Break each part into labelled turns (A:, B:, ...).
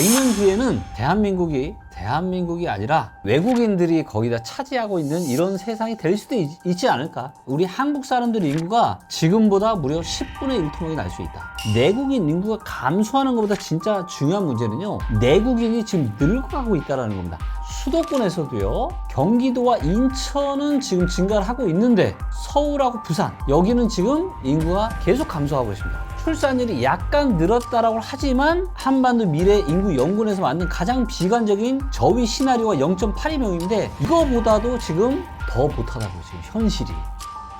A: 100년 뒤에는 대한민국이 대한민국이 아니라 외국인들이 거기다 차지하고 있는 이런 세상이 될 수도 있, 지 않을까. 우리 한국 사람들 인구가 지금보다 무려 10분의 1토막이 날 수 있다. 내국인 인구가 감소하는 것보다 진짜 중요한 문제는요. 내국인이 지금 늙어가고 있다는 겁니다. 수도권에서도요. 경기도와 인천은 지금 증가를 하고 있는데 서울하고 부산 여기는 지금 인구가 계속 감소하고 있습니다. 출산율이 약간 늘었다라고 하지만 한반도 미래 인구 연구원에서 만든 가장 비관적인 저위 시나리오가 0.82명인데 이거보다도 지금 더 못하다고 지금 현실이.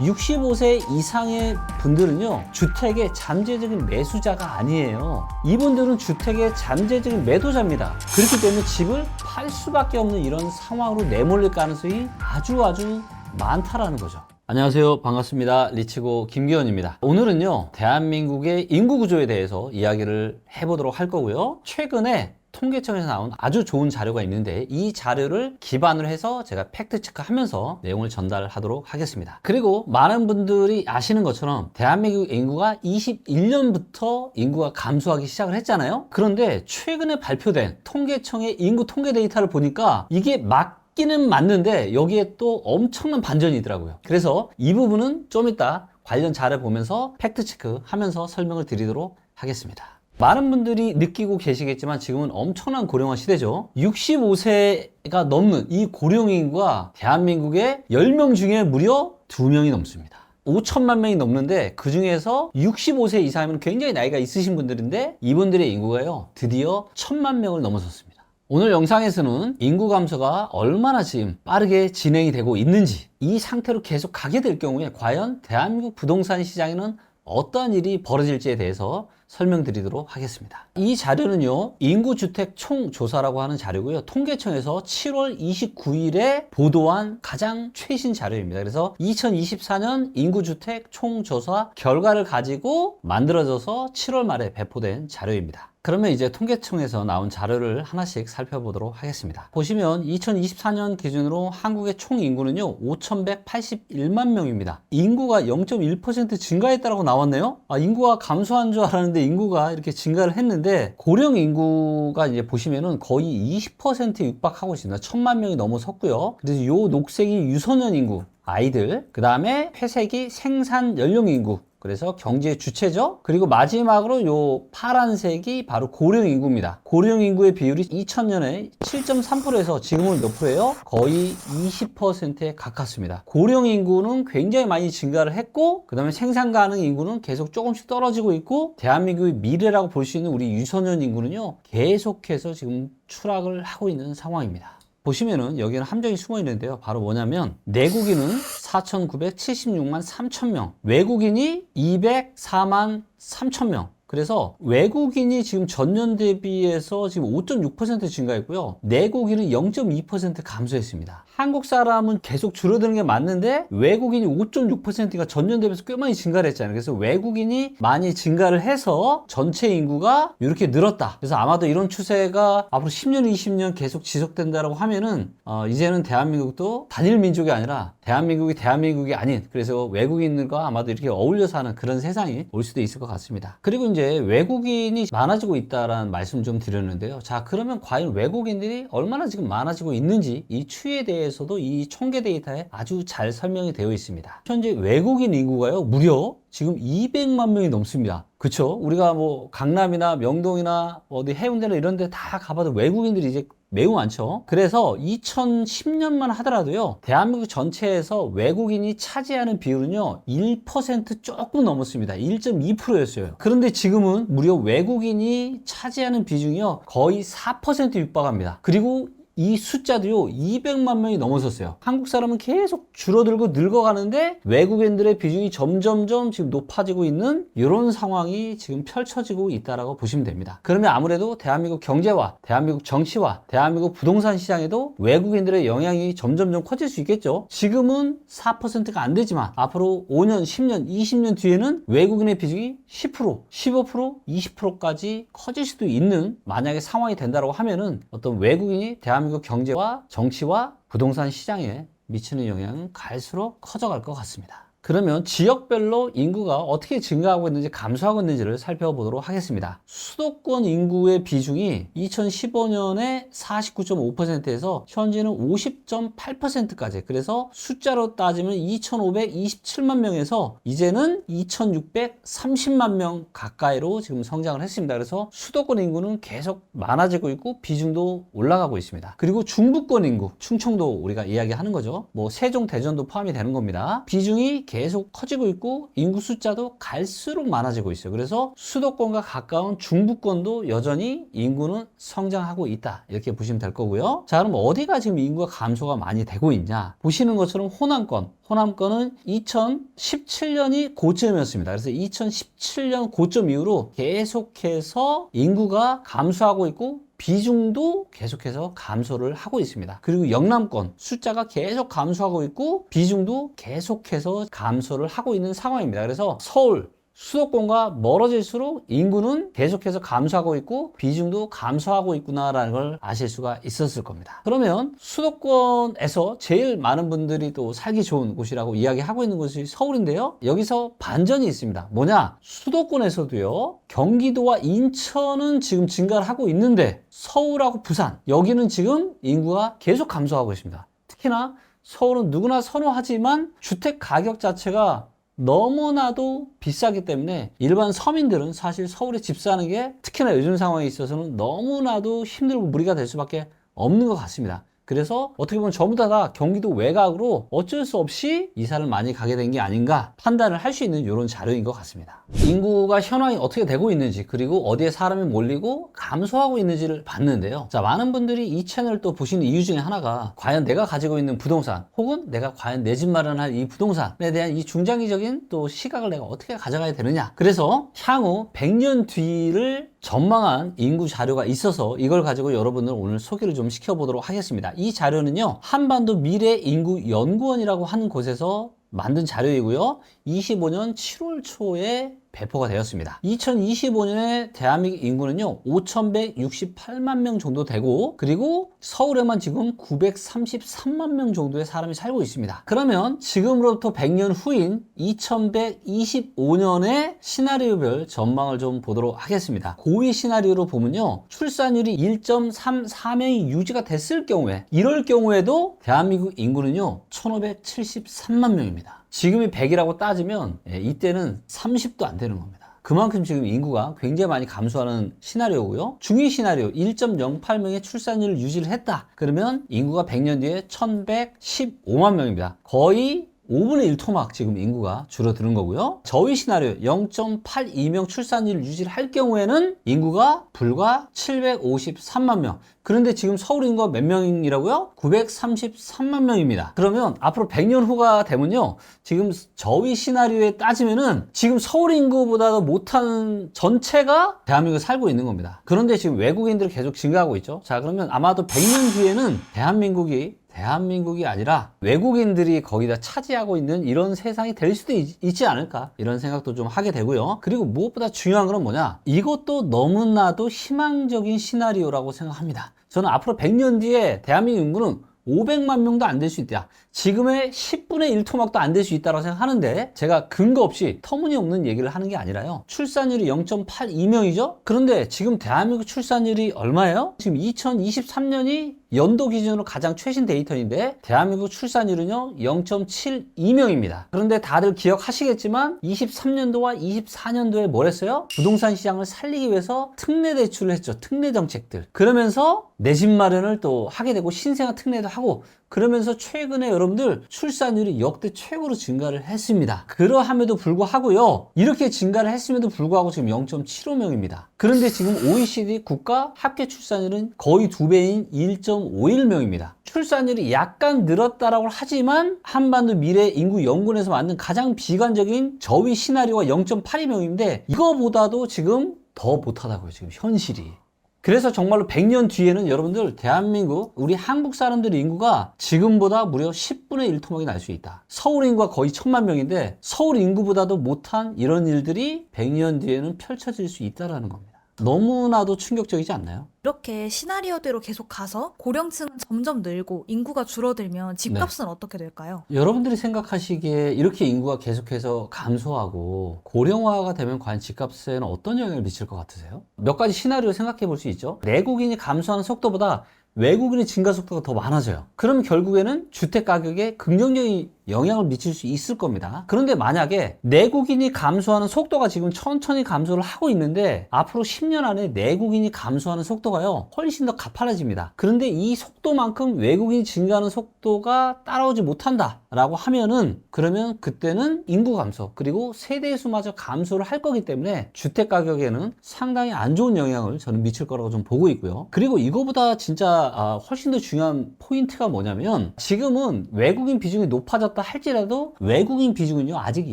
A: 65세 이상의 분들은요, 주택의 잠재적인 매수자가 아니에요. 이분들은 주택의 잠재적인 매도자입니다. 그렇기 때문에 집을 팔 수밖에 없는 이런 상황으로 내몰릴 가능성이 아주 아주 많다라는 거죠. 안녕하세요. 반갑습니다. 리치고 김기현입니다. 오늘은요, 대한민국의 인구 구조에 대해서 이야기를 해보도록 할 거고요. 최근에 통계청에서 나온 아주 좋은 자료가 있는데 이 자료를 기반으로 해서 제가 팩트 체크하면서 내용을 전달하도록 하겠습니다. 그리고 많은 분들이 아시는 것처럼 대한민국 인구가 21년부터 인구가 감소하기 시작을 했잖아요. 그런데 최근에 발표된 통계청의 인구 통계 데이터를 보니까 이게 막 맞기는 맞는데 여기에 또 엄청난 반전이 있더라고요. 그래서 이 부분은 좀 이따 관련 자료 보면서 팩트 체크 하면서 설명을 드리도록 하겠습니다. 많은 분들이 느끼고 계시겠지만 지금은 엄청난 고령화 시대죠. 65세가 넘는 이 고령 인구가 대한민국의 10명 중에 무려 2명이 넘습니다. 5천만 명이 넘는데 그 중에서 65세 이상이면 굉장히 나이가 있으신 분들인데 이분들의 인구가요 드디어 천만 명을 넘어섰습니다. 오늘 영상에서는 인구 감소가 얼마나 지금 빠르게 진행이 되고 있는지 이 상태로 계속 가게 될 경우에 과연 대한민국 부동산 시장에는 어떤 일이 벌어질지에 대해서 설명드리도록 하겠습니다. 이 자료는요, 인구주택 총조사라고 하는 자료고요. 통계청에서 7월 29일에 보도한 가장 최신 자료입니다. 그래서 2024년 인구주택 총조사 결과를 가지고 만들어져서 7월 말에 배포된 자료입니다. 그러면 이제 통계청에서 나온 자료를 하나씩 살펴보도록 하겠습니다. 보시면 2024년 기준으로 한국의 총 인구는요, 5,181만 명입니다. 인구가 0.1% 증가했다고 나왔네요? 아, 인구가 감소한 줄 알았는데 인구가 이렇게 증가를 했는데 고령 인구가 이제 보시면은 거의 20%에 육박하고 있습니다. 천만 명이 넘어섰고요. 그래서 요 녹색이 유소년 인구, 아이들, 그 다음에 회색이 생산 연령 인구, 그래서 경제 주체죠. 그리고 마지막으로 요 파란색이 바로 고령 인구입니다. 고령 인구의 비율이 2000년에 7.3%에서 지금은 몇 프로예요? 거의 20%에 가깝습니다. 고령 인구는 굉장히 많이 증가를 했고 그다음에 생산 가능 인구는 계속 조금씩 떨어지고 있고 대한민국의 미래라고 볼 수 있는 우리 유소년 인구는요. 계속해서 지금 추락을 하고 있는 상황입니다. 보시면은 여기는 함정이 숨어 있는데요. 바로 뭐냐면 내국인은 4,976만 3천 명, 외국인이 204만 3천 명. 그래서 외국인이 지금 전년 대비해서 지금 5.6% 증가했고요. 내국인은 0.2% 감소했습니다. 한국 사람은 계속 줄어드는 게 맞는데 외국인이 5.6%가 전년 대비해서 꽤 많이 증가를 했잖아요. 그래서 외국인이 많이 증가를 해서 전체 인구가 이렇게 늘었다. 그래서 아마도 이런 추세가 앞으로 10년, 20년 계속 지속된다고 하면은 어, 이제는 대한민국도 단일 민족이 아니라 대한민국이 대한민국이 아닌 그래서 외국인들과 아마도 이렇게 어울려 사는 그런 세상이 올 수도 있을 것 같습니다. 그리고 이제 외국인이 많아지고 있다라는 말씀 좀 드렸는데요. 자, 그러면 과연 외국인들이 얼마나 지금 많아지고 있는지 이 추이에 대해 서도 이 총계 데이터에 아주 잘 설명이 되어 있습니다. 현재 외국인 인구가요, 무려 지금 200만 명이 넘습니다. 그쵸? 우리가 뭐 강남이나 명동이나 어디 해운대나 이런 데 다 가봐도 외국인들이 이제 매우 많죠. 그래서 2010년만 하더라도요, 대한민국 전체에서 외국인이 차지하는 비율은요, 1% 조금 넘었습니다. 1.2%였어요. 그런데 지금은 무려 외국인이 차지하는 비중이요, 거의 4% 육박합니다. 그리고 이 숫자도요 200만 명이 넘어섰어요. 한국 사람은 계속 줄어들고 늙어가는데 외국인들의 비중이 점점점 지금 높아지고 있는 이런 상황이 지금 펼쳐지고 있다라고 보시면 됩니다. 그러면 아무래도 대한민국 경제와 대한민국 정치와 대한민국 부동산 시장에도 외국인들의 영향이 점점점 커질 수 있겠죠? 지금은 4%가 안 되지만 앞으로 5년 10년 20년 뒤에는 외국인의 비중이 10% 15% 20%까지 커질 수도 있는 만약에 상황이 된다고 하면은 어떤 외국인이 대한민국 대한민국 경제와 정치와 부동산 시장에 미치는 영향은 갈수록 커져갈 것 같습니다. 그러면 지역별로 인구가 어떻게 증가하고 있는지 감소하고 있는지를 살펴보도록 하겠습니다. 수도권 인구의 비중이 2015년에 49.5%에서 현재는 50.8%까지 그래서 숫자로 따지면 2,527만 명에서 이제는 2,630만 명 가까이로 지금 성장을 했습니다. 그래서 수도권 인구는 계속 많아지고 있고 비중도 올라가고 있습니다. 그리고 중부권 인구, 충청도 우리가 이야기하는 거죠. 뭐 세종, 대전도 포함이 되는 겁니다. 비중이 계속 커지고 있고 인구 숫자도 갈수록 많아지고 있어요. 그래서 수도권과 가까운 중부권도 여전히 인구는 성장하고 있다. 이렇게 보시면 될 거고요. 자, 그럼 어디가 지금 인구가 감소가 많이 되고 있냐? 보시는 것처럼 호남권, 호남권은 2017년이 고점이었습니다. 그래서 2017년 고점 이후로 계속해서 인구가 감소하고 있고 비중도 계속해서 감소를 하고 있습니다. 그리고 영남권 숫자가 계속 감소하고 있고 비중도 계속해서 감소를 하고 있는 상황입니다. 그래서 서울 수도권과 멀어질수록 인구는 계속해서 감소하고 있고 비중도 감소하고 있구나라는 걸 아실 수가 있었을 겁니다. 그러면 수도권에서 제일 많은 분들이 또 살기 좋은 곳이라고 이야기하고 있는 곳이 서울인데요. 여기서 반전이 있습니다. 뭐냐? 수도권에서도요. 경기도와 인천은 지금 증가를 하고 있는데 서울하고 부산 여기는 지금 인구가 계속 감소하고 있습니다. 특히나 서울은 누구나 선호하지만 주택 가격 자체가 너무나도 비싸기 때문에 일반 서민들은 사실 서울에 집 사는 게 특히나 요즘 상황에 있어서는 너무나도 힘들고 무리가 될 수밖에 없는 것 같습니다. 그래서 어떻게 보면 전부 다, 다 경기도 외곽으로 어쩔 수 없이 이사를 많이 가게 된 게 아닌가 판단을 할 수 있는 이런 자료인 것 같습니다. 인구가 현황이 어떻게 되고 있는지 그리고 어디에 사람이 몰리고 감소하고 있는지를 봤는데요. 자, 많은 분들이 이 채널을 또 보시는 이유 중에 하나가 과연 내가 가지고 있는 부동산 혹은 내가 과연 내 집 마련할 이 부동산에 대한 이 중장기적인 또 시각을 내가 어떻게 가져가야 되느냐. 그래서 향후 100년 뒤를 전망한 인구 자료가 있어서 이걸 가지고 여러분들 오늘 소개를 좀 시켜보도록 하겠습니다. 이 자료는요, 한반도 미래 인구 연구원이라고 하는 곳에서 만든 자료이고요. 25년 7월 초에 배포가 되었습니다. 2025년에 대한민국 인구는요, 5,168만 명 정도 되고, 그리고 서울에만 지금 933만 명 정도의 사람이 살고 있습니다. 그러면 지금으로부터 100년 후인 2125년의 시나리오별 전망을 좀 보도록 하겠습니다. 고위 시나리오로 보면요, 출산율이 1.34명이 유지가 됐을 경우에, 이럴 경우에도 대한민국 인구는요, 1,573만 명입니다. 지금이 100이라고 따지면 예, 이때는 30도 안 되는 겁니다. 그만큼 지금 인구가 굉장히 많이 감소하는 시나리오고요. 중위 시나리오 1.08명의 출산율을 유지를 했다. 그러면 인구가 100년 뒤에 1115만 명입니다. 거의 5분의 1 토막 지금 인구가 줄어드는 거고요. 저위 시나리오 0.82명 출산율 유지를 할 경우에는 인구가 불과 753만 명. 그런데 지금 서울 인구가 몇 명이라고요? 933만 명입니다. 그러면 앞으로 100년 후가 되면요. 지금 저위 시나리오에 따지면은 지금 서울 인구보다도 못한 전체가 대한민국에 살고 있는 겁니다. 그런데 지금 외국인들이 계속 증가하고 있죠. 자, 그러면 아마도 100년 뒤에는 대한민국이 대한민국이 아니라 외국인들이 거기다 차지하고 있는 이런 세상이 될 수도 있, 지 않을까 이런 생각도 좀 하게 되고요. 그리고 무엇보다 중요한 건 뭐냐? 이것도 너무나도 희망적인 시나리오라고 생각합니다. 저는 앞으로 100년 뒤에 대한민국 인구는 500만 명도 안 될 수 있다. 지금의 10분의 1 토막도 안 될 수 있다고 생각하는데 제가 근거 없이 터무니없는 얘기를 하는 게 아니라요. 출산율이 0.82명이죠? 그런데 지금 대한민국 출산율이 얼마예요? 지금 2023년이 연도 기준으로 가장 최신 데이터인데 대한민국 출산율은요 0.72명입니다. 그런데 다들 기억하시겠지만 23년도와 24년도에 뭘 했어요? 부동산 시장을 살리기 위해서 특례 대출을 했죠. 특례 정책들. 그러면서 내 집 마련을 또 하게 되고 신생아 특례도 하고 그러면서 최근에 여러분들 출산율이 역대 최고로 증가를 했습니다. 그러함에도 불구하고요. 이렇게 증가를 했음에도 불구하고 지금 0.75명입니다. 그런데 지금 OECD 국가 합계 출산율은 거의 두 배인 1.51명입니다. 출산율이 약간 늘었다라고 하지만 한반도 미래 인구 연구원에서 만든 가장 비관적인 저위 시나리오가 0.82명인데 이거보다도 지금 더 못하다고요. 지금 현실이. 그래서 정말로 100년 뒤에는 여러분들 대한민국 우리 한국 사람들 인구가 지금보다 무려 10분의 1 토막이 날 수 있다. 서울 인구가 거의 천만 명인데 서울 인구보다도 못한 이런 일들이 100년 뒤에는 펼쳐질 수 있다라는 겁니다. 너무나도 충격적이지 않나요?
B: 이렇게 시나리오대로 계속 가서 고령층은 점점 늘고 인구가 줄어들면 집값은 어떻게 될까요?
A: 여러분들이 생각하시기에 이렇게 인구가 계속해서 감소하고 고령화가 되면 과연 집값에는 어떤 영향을 미칠 것 같으세요? 몇 가지 시나리오 생각해 볼 수 있죠. 내국인이 감소하는 속도보다 외국인의 증가 속도가 더 많아져요. 그러면 결국에는 주택 가격에 긍정적인 영향을 미칠 수 있을 겁니다. 그런데 만약에 내국인이 감소하는 속도가 지금 천천히 감소를 하고 있는데 앞으로 10년 안에 내국인이 감소하는 속도가요 훨씬 더 가팔라집니다. 그런데 이 속도만큼 외국인이 증가하는 속도가 따라오지 못한다 라고 하면은 그러면 그때는 인구 감소 그리고 세대 수마저 감소를 할 거기 때문에 주택 가격에는 상당히 안 좋은 영향을 저는 미칠 거라고 좀 보고 있고요. 그리고 이거보다 진짜 아, 훨씬 더 중요한 포인트가 뭐냐면 지금은 외국인 비중이 높아졌다 할지라도 외국인 비중은요 아직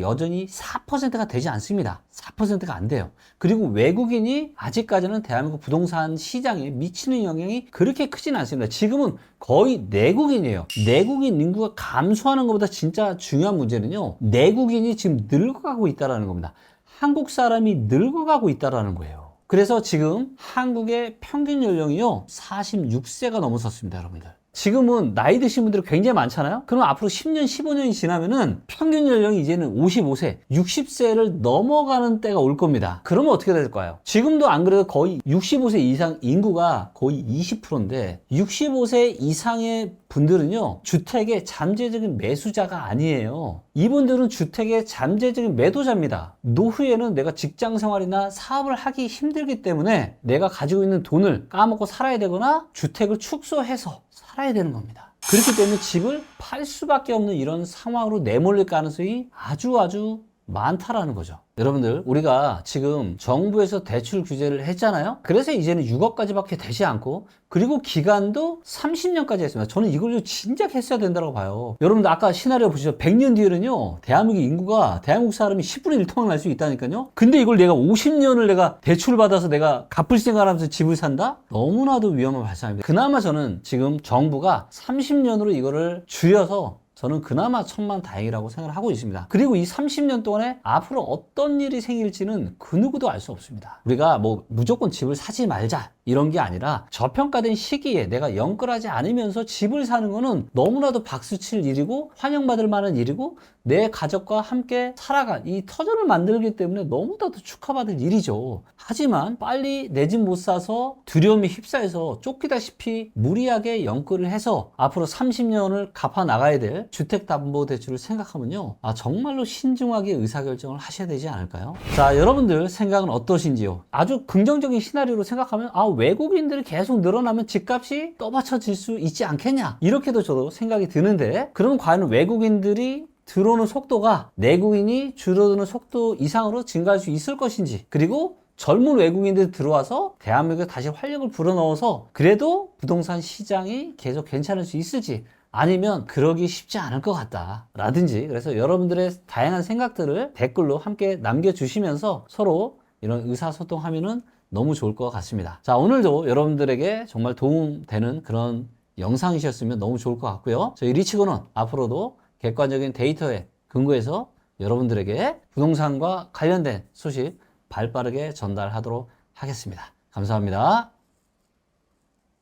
A: 여전히 4%가 되지 않습니다. 4%가 안 돼요. 그리고 외국인이 아직까지는 대한민국 부동산 시장에 미치는 영향이 그렇게 크진 않습니다. 지금은 거의 내국인이에요. 내국인 인구가 감소하는 것보다 진짜 중요한 문제는요. 내국인이 지금 늙어가고 있다는 겁니다. 한국 사람이 늙어가고 있다는 거예요. 그래서 지금 한국의 평균 연령이요 46세가 넘어섰습니다 여러분들 지금은 나이 드신 분들이 굉장히 많잖아요? 그럼 앞으로 10년 15년이 지나면은 평균 연령이 이제는 55세 60세를 넘어가는 때가 올 겁니다. 그러면 어떻게 될까요? 지금도 안 그래도 거의 65세 이상 인구가 거의 20%인데 65세 이상의 분들은요 주택의 잠재적인 매수자가 아니에요. 이분들은 주택의 잠재적인 매도자입니다. 노후에는 내가 직장 생활이나 사업을 하기 힘들기 때문에 내가 가지고 있는 돈을 까먹고 살아야 되거나 주택을 축소해서 살아야 되는 겁니다. 그렇기 때문에 집을 팔 수밖에 없는 이런 상황으로 내몰릴 가능성이 아주 아주 많다라는 거죠. 여러분들, 우리가 지금 정부에서 대출 규제를 했잖아요? 그래서 이제는 6억까지밖에 되지 않고, 그리고 기간도 30년까지 했습니다. 저는 이걸 진작 했어야 된다고 봐요. 여러분들, 아까 시나리오 보시죠. 100년 뒤에는요, 대한민국 인구가, 대한민국 사람이 10분의 1 토막 날 수 있다니까요? 근데 이걸 내가 50년을 내가 대출을 받아서 내가 갚을 생각하면서 집을 산다? 너무나도 위험한 발상입니다. 그나마 저는 지금 정부가 30년으로 이거를 줄여서 저는 그나마 천만 다행이라고 생각을 하고 있습니다. 그리고 이 30년 동안에 앞으로 어떤 일이 생길지는 그 누구도 알 수 없습니다. 우리가 뭐 무조건 집을 사지 말자 이런 게 아니라 저평가된 시기에 내가 연끌하지 않으면서 집을 사는 거는 너무나도 박수칠 일이고 환영받을 만한 일이고 내 가족과 함께 살아간 이 터전을 만들기 때문에 너무나도 축하받을 일이죠. 하지만 빨리 내 집 못 사서 두려움에 휩싸여서 쫓기다시피 무리하게 연끌을 해서 앞으로 30년을 갚아 나가야 될 주택담보대출을 생각하면요. 아, 정말로 신중하게 의사결정을 하셔야 되지 않을까요? 자, 여러분들 생각은 어떠신지요? 아주 긍정적인 시나리오로 생각하면 아, 외국인들이 계속 늘어나면 집값이 떠받쳐질 수 있지 않겠냐? 이렇게도 저도 생각이 드는데 그럼 과연 외국인들이 들어오는 속도가 내국인이 줄어드는 속도 이상으로 증가할 수 있을 것인지 그리고 젊은 외국인들이 들어와서 대한민국에 다시 활력을 불어넣어서 그래도 부동산 시장이 계속 괜찮을 수 있을지 아니면 그러기 쉽지 않을 것 같다 라든지 그래서 여러분들의 다양한 생각들을 댓글로 함께 남겨주시면서 서로 이런 의사소통하면은 너무 좋을 것 같습니다. 자 오늘도 여러분들에게 정말 도움되는 그런 영상이셨으면 너무 좋을 것 같고요. 저희 리치고는 앞으로도 객관적인 데이터에 근거해서 여러분들에게 부동산과 관련된 소식 발 빠르게 전달하도록 하겠습니다. 감사합니다